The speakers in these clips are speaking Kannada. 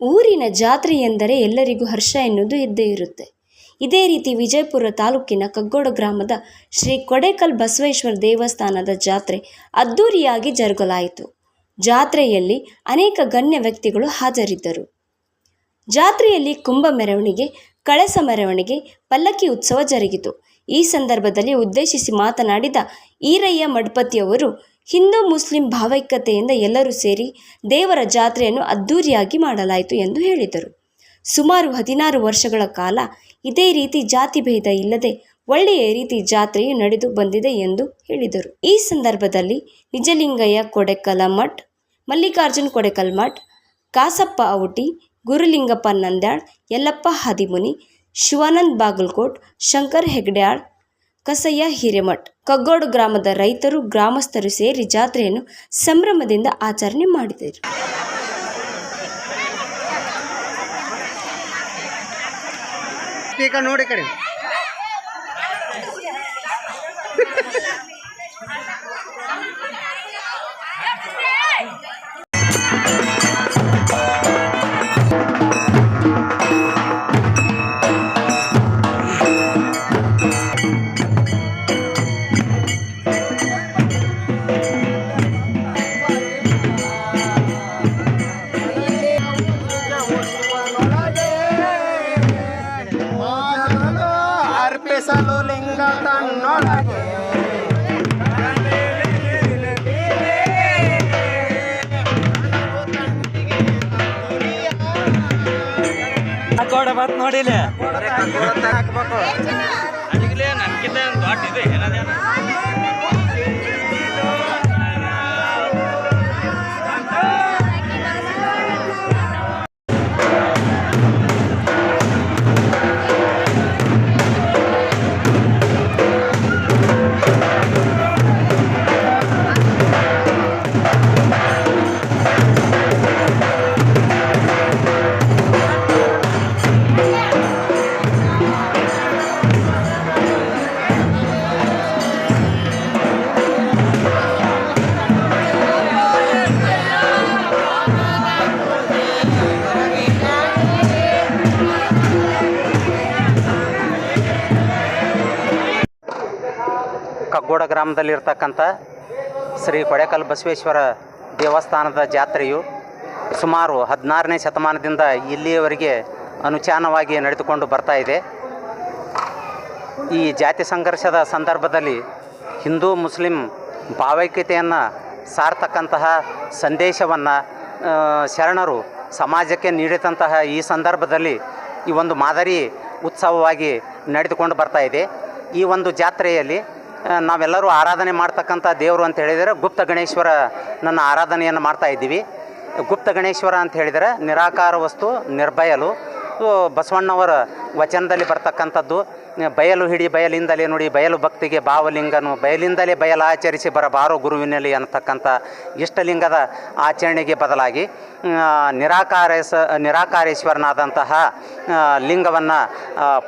ಊರಿನ ಜಾತ್ರೆ ಎಂದರೆ ಎಲ್ಲರಿಗೂ ಹರ್ಷ ಎನ್ನುವುದು ಇದ್ದೇ ಇರುತ್ತೆ. ಇದೇ ರೀತಿ ವಿಜಯಪುರ ತಾಲೂಕಿನ ಕಗ್ಗೋಡ ಗ್ರಾಮದ ಶ್ರೀ ಕೊಡೇಕಲ್ ಬಸವೇಶ್ವರ ದೇವಸ್ಥಾನದ ಜಾತ್ರೆ ಅದ್ಧೂರಿಯಾಗಿ ಜರುಗಲಾಯಿತು. ಜಾತ್ರೆಯಲ್ಲಿ ಅನೇಕ ಗಣ್ಯ ವ್ಯಕ್ತಿಗಳು ಹಾಜರಿದ್ದರು. ಜಾತ್ರೆಯಲ್ಲಿ ಕುಂಭ ಮೆರವಣಿಗೆ, ಕಳಸ ಮೆರವಣಿಗೆ, ಪಲ್ಲಕ್ಕಿ ಉತ್ಸವ ಜರುಗಿತು. ಈ ಸಂದರ್ಭದಲ್ಲಿ ಉದ್ದೇಶಿಸಿ ಮಾತನಾಡಿದ ಈರಯ್ಯ ಮಡ್ಪತಿಯವರು ಹಿಂದೂ ಮುಸ್ಲಿಂ ಭಾವೈಕ್ಯತೆಯಿಂದ ಎಲ್ಲರೂ ಸೇರಿ ದೇವರ ಜಾತ್ರೆಯನ್ನು ಅದ್ಧೂರಿಯಾಗಿ ಮಾಡಲಾಯಿತು ಎಂದು ಹೇಳಿದರು. ಸುಮಾರು ಹದಿನಾರು ವರ್ಷಗಳ ಕಾಲ ಇದೇ ರೀತಿ ಜಾತಿ ಭೇದ ಇಲ್ಲದೆ ಒಳ್ಳೆಯ ರೀತಿ ಜಾತ್ರೆಯು ನಡೆದು ಬಂದಿದೆ ಎಂದು ಹೇಳಿದರು. ಈ ಸಂದರ್ಭದಲ್ಲಿ ನಿಜಲಿಂಗಯ್ಯ ಕೊಡೆಕಲ ಮಠ್ ಮಲ್ಲಿಕಾರ್ಜುನ್ ಕೊಡೆಕಲ್ ಮಠ್ ಕಾಸಪ್ಪ ಔಟಿ, ಗುರುಲಿಂಗಪ್ಪ ನಂದ್ಯಾಳ್, ಯಲ್ಲಪ್ಪ ಹದಿಮುನಿ, ಶಿವಾನಂದ್ ಬಾಗಲಕೋಟ್, ಶಂಕರ್ ಹೆಗ್ಡ್ಯಾಳ್ ಕಸಯ್ಯ ಹಿರೇಮಠ್. ಕಗ್ಗೋಡು ಗ್ರಾಮದ ರೈತರು ಗ್ರಾಮಸ್ಥರು ಸೇರಿ ಜಾತ್ರೆಯನ್ನು ಸಂಭ್ರಮದಿಂದ ಆಚರಣೆ ಮಾಡಿದರು. ನೋಡಿ ಕಡೆ. ಹಾಕಬೇಕು ನೋಡಿಲ್ಲ. ಹಾಕ್ಬೇಕು ನನ್ಕಿಂತ ದೊಡ್ಡ ಇದೆ ಏನದೇನ ಕಗ್ಗೋಡ ಗ್ರಾಮದಲ್ಲಿರ್ತಕ್ಕಂಥ ಶ್ರೀ ಕೊಡೆಕಲ್ ಬಸವೇಶ್ವರ ದೇವಸ್ಥಾನದ ಜಾತ್ರೆಯು ಸುಮಾರು ಹದಿನಾರನೇ ಶತಮಾನದಿಂದ ಇಲ್ಲಿಯವರೆಗೆ ಅನುಚಾನವಾಗಿ ನಡೆದುಕೊಂಡು ಬರ್ತಾ ಇದೆ. ಈ ಜಾತಿ ಸಂಘರ್ಷದ ಸಂದರ್ಭದಲ್ಲಿ ಹಿಂದೂ ಮುಸ್ಲಿಂ ಭಾವೈಕ್ಯತೆಯನ್ನು ಸಾರ್ತಕ್ಕಂತಹ ಸಂದೇಶವನ್ನು ಶರಣರು ಸಮಾಜಕ್ಕೆ ನೀಡಿದಂತಹ ಈ ಸಂದರ್ಭದಲ್ಲಿ ಈ ಒಂದು ಮಾದರಿ ಉತ್ಸವವಾಗಿ ನಡೆದುಕೊಂಡು ಬರ್ತಾ ಇದೆ. ಈ ಒಂದು ಜಾತ್ರೆಯಲ್ಲಿ ನಾವೆಲ್ಲರೂ ಆರಾಧನೆ ಮಾಡ್ತಕ್ಕಂಥ ದೇವರು ಅಂತ ಹೇಳಿದರೆ ಗುಪ್ತ ಗಣೇಶ್ವರ ನನ್ನ ಆರಾಧನೆಯನ್ನು ಮಾಡ್ತಾ ಇದ್ದೀವಿ. ಗುಪ್ತ ಗಣೇಶ್ವರ ಅಂತ ಹೇಳಿದರೆ ನಿರಾಕಾರ ವಸ್ತು, ನಿರ್ಭಯಲು. ಬಸವಣ್ಣವರ ವಚನದಲ್ಲಿ ಬರ್ತಕ್ಕಂಥದ್ದು. ಬಯಲು ಹಿಡಿ ಬಯಲಿಂದಲೇ ನೋಡಿ ಬಯಲು ಭಕ್ತಿಗೆ ಭಾವಲಿಂಗನು ಬಯಲಿಂದಲೇ ಬಯಲಾಚರಿಸಿ ಬರಬಾರೋ ಗುರುವಿನಲ್ಲಿ ಅನ್ನತಕ್ಕಂಥ ಇಷ್ಟಲಿಂಗದ ಆಚರಣೆಗೆ ಬದಲಾಗಿ ನಿರಾಕಾರ ನಿರಾಕಾರೇಶ ನಿರಾಕಾರೇಶ್ವರನಾದಂತಹ ಲಿಂಗವನ್ನು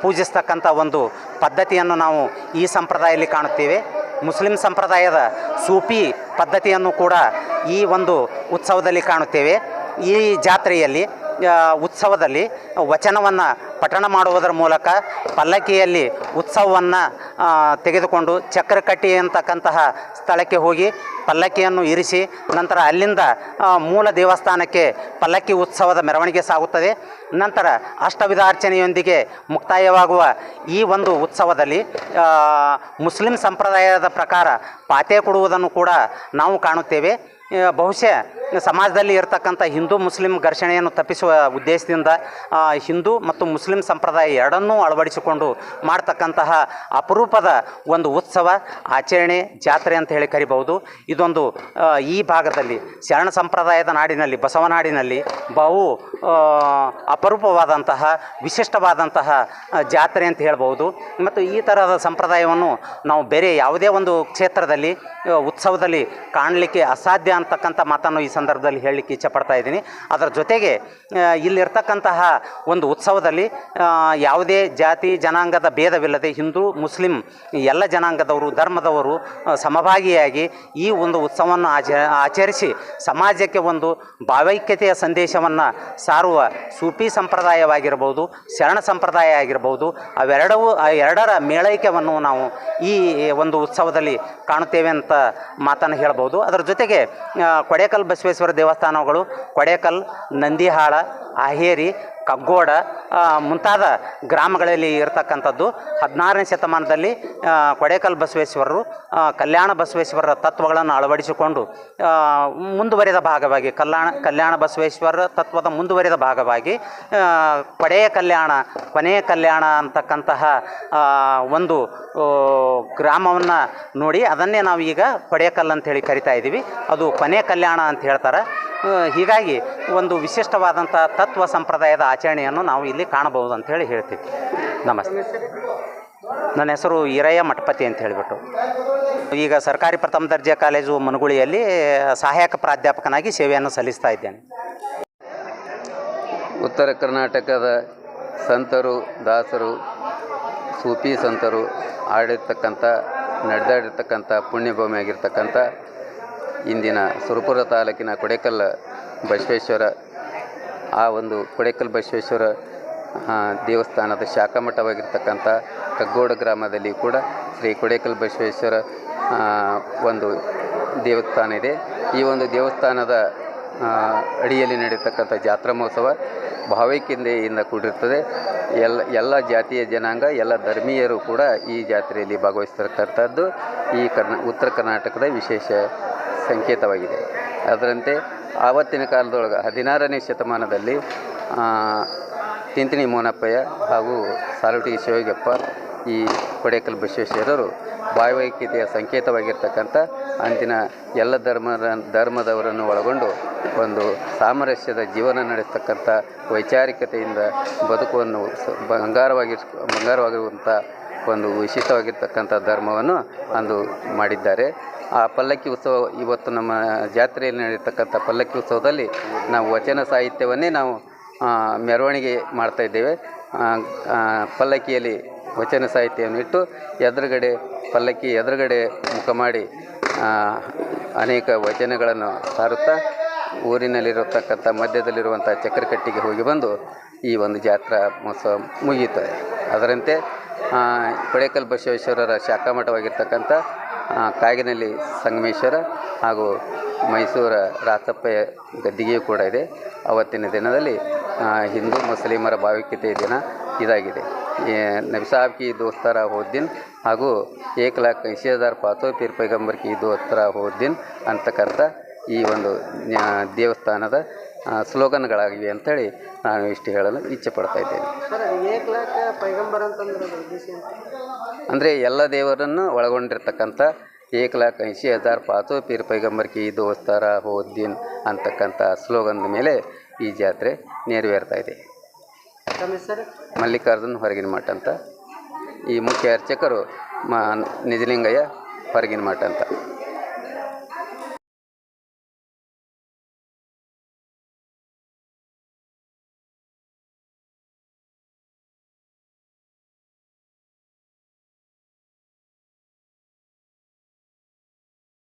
ಪೂಜಿಸ್ತಕ್ಕಂಥ ಒಂದು ಪದ್ಧತಿಯನ್ನು ನಾವು ಈ ಸಂಪ್ರದಾಯದಲ್ಲಿ ಕಾಣುತ್ತೇವೆ. ಮುಸ್ಲಿಂ ಸಂಪ್ರದಾಯದ ಸೂಫಿ ಪದ್ಧತಿಯನ್ನು ಕೂಡ ಈ ಒಂದು ಉತ್ಸವದಲ್ಲಿ ಕಾಣುತ್ತೇವೆ. ಈ ಜಾತ್ರೆಯಲ್ಲಿ ಉತ್ಸವದಲ್ಲಿ ವಚನವನ್ನು ಪಠಣ ಮಾಡುವುದರ ಮೂಲಕ ಪಲ್ಲಕ್ಕಿಯಲ್ಲಿ ಉತ್ಸವವನ್ನು ತೆಗೆದುಕೊಂಡು ಚಕ್ರಕಟ್ಟಿ ಅಂತಕ್ಕಂತಹ ಸ್ಥಳಕ್ಕೆ ಹೋಗಿ ಪಲ್ಲಕ್ಕಿಯನ್ನು ಇರಿಸಿ ನಂತರ ಅಲ್ಲಿಂದ ಮೂಲ ದೇವಸ್ಥಾನಕ್ಕೆ ಪಲ್ಲಕ್ಕಿ ಉತ್ಸವದ ಮೆರವಣಿಗೆ ಸಾಗುತ್ತದೆ. ನಂತರ ಅಷ್ಟವಿಧಾರ್ಚನೆಯೊಂದಿಗೆ ಮುಕ್ತಾಯವಾಗುವ ಈ ಒಂದು ಉತ್ಸವದಲ್ಲಿ ಮುಸ್ಲಿಂ ಸಂಪ್ರದಾಯದ ಪ್ರಕಾರ ಪಾತೆ ಕೊಡುವುದನ್ನು ಕೂಡ ನಾವು ಕಾಣುತ್ತೇವೆ. ಬಹುಶಃ ಸಮಾಜದಲ್ಲಿ ಇರತಕ್ಕಂಥ ಹಿಂದೂ ಮುಸ್ಲಿಂ ಘರ್ಷಣೆಯನ್ನು ತಪ್ಪಿಸುವ ಉದ್ದೇಶದಿಂದ ಹಿಂದೂ ಮತ್ತು ಮುಸ್ಲಿಂ ಸಂಪ್ರದಾಯ ಎರಡನ್ನೂ ಅಳವಡಿಸಿಕೊಂಡು ಮಾಡ್ತಕ್ಕಂತಹ ಅಪರೂಪದ ಒಂದು ಉತ್ಸವ, ಆಚರಣೆ, ಜಾತ್ರೆ ಅಂತ ಹೇಳಿ ಕರಿಬಹುದು. ಇದೊಂದು ಈ ಭಾಗದಲ್ಲಿ, ಶರಣ ಸಂಪ್ರದಾಯದ ನಾಡಿನಲ್ಲಿ ಬಸವನಾಡಿನಲ್ಲಿ ಬಹು ಅಪರೂಪವಾದಂತಹ, ವಿಶಿಷ್ಟವಾದಂತಹ ಜಾತ್ರೆ ಅಂತ ಹೇಳ್ಬೋದು ಮತ್ತು ಈ ಥರದ ಸಂಪ್ರದಾಯವನ್ನು ನಾವು ಬೇರೆ ಯಾವುದೇ ಒಂದು ಕ್ಷೇತ್ರದಲ್ಲಿ ಉತ್ಸವದಲ್ಲಿ ಕಾಣಲಿಕ್ಕೆ ಅಸಾಧ್ಯ ಅಂತಕ್ಕಂಥ ಮಾತನ್ನು ಈ ಸಂದರ್ಭದಲ್ಲಿ ಹೇಳಲಿಕ್ಕೆ ಇಚ್ಛಪಡ್ತಾ ಇದ್ದೀನಿ. ಅದರ ಜೊತೆಗೆ ಇಲ್ಲಿರ್ತಕ್ಕಂತಹ ಒಂದು ಉತ್ಸವದಲ್ಲಿ ಯಾವುದೇ ಜಾತಿ ಜನಾಂಗದ ಭೇದವಿಲ್ಲದೆ ಹಿಂದೂ, ಮುಸ್ಲಿಂ ಎಲ್ಲ ಜನಾಂಗದವರು, ಧರ್ಮದವರು ಸಮಭಾಗಿಯಾಗಿ ಈ ಒಂದು ಉತ್ಸವವನ್ನು ಆಚ, ಆಚರಿಸಿ ಸಮಾಜಕ್ಕೆ ಒಂದು ಭಾವೈಕ್ಯತೆಯ ಸಂದೇಶವನ್ನು ಸಾರುವ ಸೂಫಿ ಸಂಪ್ರದಾಯವಾಗಿರ್ಬೋದು, ಶರಣ ಸಂಪ್ರದಾಯ ಆಗಿರ್ಬೋದು, ಅವೆರಡವೂ ಎರಡರ ಮೇಳೈಕ್ಯವನ್ನು ನಾವು ಈ ಒಂದು ಉತ್ಸವದಲ್ಲಿ ಕಾಣುತ್ತೇವೆ ಅಂತ ಮಾತನ್ನು ಹೇಳ್ಬೋದು. ಅದರ ಜೊತೆಗೆ ಕೊಡೇಕಲ್ ಬಸವೇಶ್ವರ ದೇವಸ್ಥಾನಗಳು ಕೊಡೇಕಲ್ ನಂದಿಹಾಳ ಅಹೇರಿ ಕಗ್ಗೋಡ ಮುಂತಾದ ಗ್ರಾಮಗಳಲ್ಲಿ ಇರತಕ್ಕಂಥದ್ದು. ಹದಿನಾರನೇ ಶತಮಾನದಲ್ಲಿ ಕೊಡೇಕಲ್ ಬಸವೇಶ್ವರರು ಕಲ್ಯಾಣ ಬಸವೇಶ್ವರರ ತತ್ವಗಳನ್ನು ಅಳವಡಿಸಿಕೊಂಡು ಮುಂದುವರೆದ ಭಾಗವಾಗಿ, ಕಲ್ಯಾಣ ಕಲ್ಯಾಣ ಬಸವೇಶ್ವರರ ತತ್ವದ ಮುಂದುವರಿದ ಭಾಗವಾಗಿ ಕೊಡೆಯ ಕಲ್ಯಾಣ, ಕೊನೆಯ ಕಲ್ಯಾಣ ಅಂತಕ್ಕಂತಹ ಒಂದು ಗ್ರಾಮವನ್ನು ನೋಡಿ ಅದನ್ನೇ ನಾವು ಈಗ ಕೊಡೆಯಕಲ್ ಅಂತೇಳಿ ಕರಿತಾ ಇದ್ದೀವಿ. ಅದು ಕೊನೆಯ ಕಲ್ಯಾಣ ಅಂತ ಹೇಳ್ತಾರೆ. ಹೀಗಾಗಿ ಒಂದು ವಿಶಿಷ್ಟವಾದಂಥ ತತ್ವ ಸಂಪ್ರದಾಯದ ಆಚರಣೆಯನ್ನು ನಾವು ಇಲ್ಲಿ ಕಾಣಬಹುದು ಅಂತ ಹೇಳಿ ಹೇಳ್ತೀವಿ. ನಮಸ್ತೆ. ನನ್ನ ಹೆಸರು ಈರಯ್ಯ ಮಠಪತಿ ಅಂತ ಹೇಳಿಬಿಟ್ಟು. ಈಗ ಸರ್ಕಾರಿ ಪ್ರಥಮ ದರ್ಜೆ ಕಾಲೇಜು ಮನಗುಳಿಯಲ್ಲಿ ಸಹಾಯಕ ಪ್ರಾಧ್ಯಾಪಕನಾಗಿ ಸೇವೆಯನ್ನು ಸಲ್ಲಿಸ್ತಾ ಇದ್ದೇನೆ. ಉತ್ತರ ಕರ್ನಾಟಕದ ಸಂತರು, ದಾಸರು ಸೂಪಿ ಸಂತರು, ಆಡಿರ್ತಕ್ಕಂಥ, ನಡೆದಾಡಿರ್ತಕ್ಕಂಥ ಪುಣ್ಯಭೂಮಿ ಆಗಿರ್ತಕ್ಕಂಥ ಇಂದಿನ ಸುರಪುರ ತಾಲೂಕಿನ ಕೊಡೇಕಲ್ ಬಸವೇಶ್ವರ, ಆ ಒಂದು ಕೊಡೇಕಲ್ ಬಸವೇಶ್ವರ ದೇವಸ್ಥಾನದ ಶಾಖಾ ಮಠವಾಗಿರ್ತಕ್ಕಂಥ ಕಗ್ಗೋಡ ಗ್ರಾಮದಲ್ಲಿ ಕೂಡ ಶ್ರೀ ಕೊಡೇಕಲ್ ಬಸವೇಶ್ವರ ಒಂದು ದೇವಸ್ಥಾನ ಇದೆ. ಈ ಒಂದು ದೇವಸ್ಥಾನದ ಅಡಿಯಲ್ಲಿ ನಡೆಯತಕ್ಕಂಥ ಜಾತ್ರಾ ಮಹೋತ್ಸವ ಭಾವೈಕ್ಯತೆಯಿಂದ ಕೂಡಿರ್ತದೆ. ಎಲ್ಲ ಎಲ್ಲ ಜಾತಿಯ ಜನಾಂಗ, ಎಲ್ಲ ಧರ್ಮೀಯರು ಕೂಡ ಈ ಜಾತ್ರೆಯಲ್ಲಿ ಭಾಗವಹಿಸ್ತಕ್ಕಂಥದ್ದು. ಈ ಕರ್ನಾ, ಉತ್ತರ ಕರ್ನಾಟಕದ ವಿಶೇಷ ಸಂಕೇತವಾಗಿದೆ. ಅದರಂತೆ ಆವತ್ತಿನ ಕಾಲದೊಳಗೆ ಹದಿನಾರನೇ ಶತಮಾನದಲ್ಲಿ ತಿಂತಿಣಿ ಮೋನಪ್ಪಯ್ಯ ಹಾಗೂ ಸಾಲುಟಿ ಶಿವಗಪ್ಪ ಈ ಕೊಡೇಕಲ್ ಬಸವೇಶ್ವರರು ಭಾವೈಕ್ಯತೆಯ ಸಂಕೇತವಾಗಿರ್ತಕ್ಕಂಥ ಅಂದಿನ ಎಲ್ಲ ಧರ್ಮ ಧರ್ಮದವರನ್ನು ಒಳಗೊಂಡು ಒಂದು ಸಾಮರಸ್ಯದ ಜೀವನ ನಡೆಸ್ತಕ್ಕಂಥ ವೈಚಾರಿಕತೆಯಿಂದ ಬದುಕುವನ್ನು ಬಂಗಾರವಾಗಿ, ಬಂಗಾರವಾಗಿರುವಂಥ ಒಂದು ವಿಶಿಷ್ಟವಾಗಿರ್ತಕ್ಕಂಥ ಧರ್ಮವನ್ನು ಅಂದು ಮಾಡಿದ್ದಾರೆ. ಆ ಪಲ್ಲಕ್ಕಿ ಉತ್ಸವ ಇವತ್ತು ನಮ್ಮ ಜಾತ್ರೆಯಲ್ಲಿ ನಡೆಯತಕ್ಕಂಥ ಪಲ್ಲಕ್ಕಿ ಉತ್ಸವದಲ್ಲಿ ನಾವು ವಚನ ಸಾಹಿತ್ಯವನ್ನೇ ನಾವು ಮೆರವಣಿಗೆ ಮಾಡ್ತಾ ಇದ್ದೇವೆ. ಆ, ಆ, ಪಲ್ಲಕ್ಕಿಯಲ್ಲಿ ವಚನ ಸಾಹಿತ್ಯವನ್ನು ಇಟ್ಟು ಎದುರುಗಡೆ ಪಲ್ಲಕ್ಕಿ ಎದುರುಗಡೆ ಮುಖ ಮಾಡಿ ಅನೇಕ ವಚನಗಳನ್ನು ಸಾರುತ್ತಾ ಊರಿನಲ್ಲಿರತಕ್ಕಂಥ ಮಧ್ಯದಲ್ಲಿರುವಂಥ ಚಕ್ರಕಟ್ಟಿಗೆ ಹೋಗಿ ಬಂದು ಈ ಒಂದು ಜಾತ್ರಾ ಮಹೋತ್ಸವ ಮುಗಿಯುತ್ತದೆ. ಅದರಂತೆ ಪಡೇಕಲ್ ಬಸವೇಶ್ವರರ ಶಾಖಾ ಮಠವಾಗಿರ್ತಕ್ಕಂಥ ಆ, ಕಾಗಿನಲ್ಲಿ ಸಂಗಮೇಶ್ವರ ಹಾಗೂ ಮೈಸೂರ ರಾಸಪ್ಪೆಯ ಗದ್ದಿಗೆಯೂ ಕೂಡ ಇದೆ. ಅವತ್ತಿನ ದಿನದಲ್ಲಿ ಹಿಂದೂ ಮುಸ್ಲಿಮರ ಭಾವೈಕ್ಯತೆ ದಿನ ಇದಾಗಿದೆ. ನಬಿ ಸಾಹಬ್ ಕಿ ದೋಸ್ತರ ಹೋದ್ದಿನ್ ಹಾಗೂ ಏಕ್ ಲಾಖ್ ಐಸಿ ಹಜಾರ್ ಪಾತೋ ಪೀರ್ ಪೈಗಂಬರ್ ಕಿ ದೋಸ್ತರ ಹೋದ್ದಿನ್ ಅಂತಕ್ಕಂಥ ಈ ಒಂದು ದೇವಸ್ಥಾನದ ಸ್ಲೋಗನ್ಗಳಾಗಿವೆ ಅಂಥೇಳಿ ನಾನು ಇಷ್ಟು ಹೇಳಲು ಇಚ್ಛೆ ಪಡ್ತಾ ಇದ್ದೇನೆ. ಅಂದರೆ ಎಲ್ಲ ದೇವರನ್ನು ಒಳಗೊಂಡಿರ್ತಕ್ಕಂಥ ಏಕ್ ಲಾಖ್ ಐಸಿ ಹಜಾರ್ ಪಾತು ಪೀರ್ ಪೈಗಂಬರ್ ಕಿ ದೋಸ್ತಾರ ಹೋದ್ದೀನ್ ಅಂತಕ್ಕಂಥ ಸ್ಲೋಗನ್ದ ಮೇಲೆ ಈ ಜಾತ್ರೆ ನೆರವೇರ್ತಾ ಇದೆ. ಮಲ್ಲಿಕಾರ್ಜುನ್ ಹೊರಗಿನ ಮಠ ಅಂತ. ಈ ಮುಖ್ಯ ಅರ್ಚಕರು ಮಾ ನಿಜಲಿಂಗಯ್ಯ ಹೊರಗಿನ ಮಠ ಅಂತ.